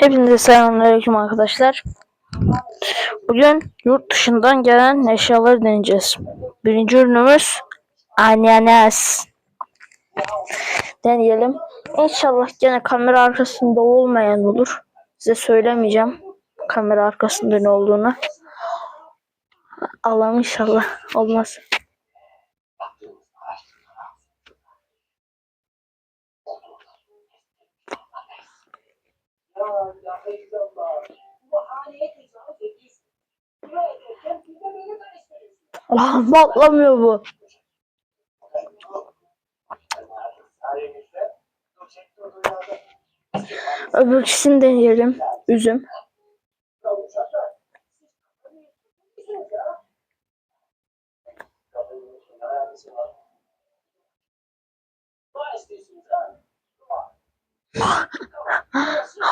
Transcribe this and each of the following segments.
Hepinize selamünaleyküm arkadaşlar. Bugün yurt dışından gelen eşyaları deneyeceğiz. Birinci ürünümüz ananas. Deneyelim. İnşallah gene kamera arkasında olmayan olur. Size söylemeyeceğim kamera arkasında ne olduğunu. Allah'ım inşallah olmaz. Ah, patlamıyor bu. Öbürküsünü deneyelim. Üzüm.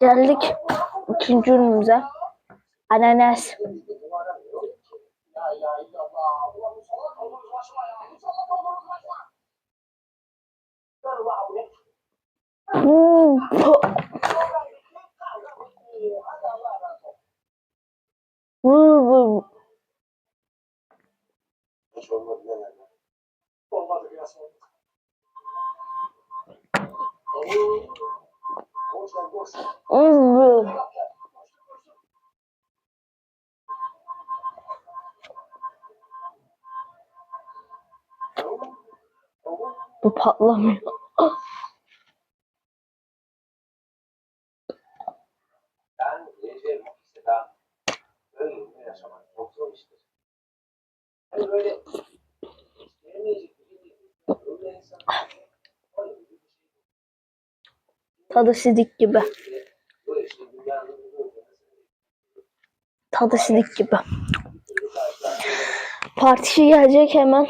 Geldik ikinci ürünümüze. Ananas. Hmm, bu- bu- Hiç olmadı Bu patlamıyor. Şey Tadı sidik gibi. Tadı sidik gibi. Partişi gelecek hemen.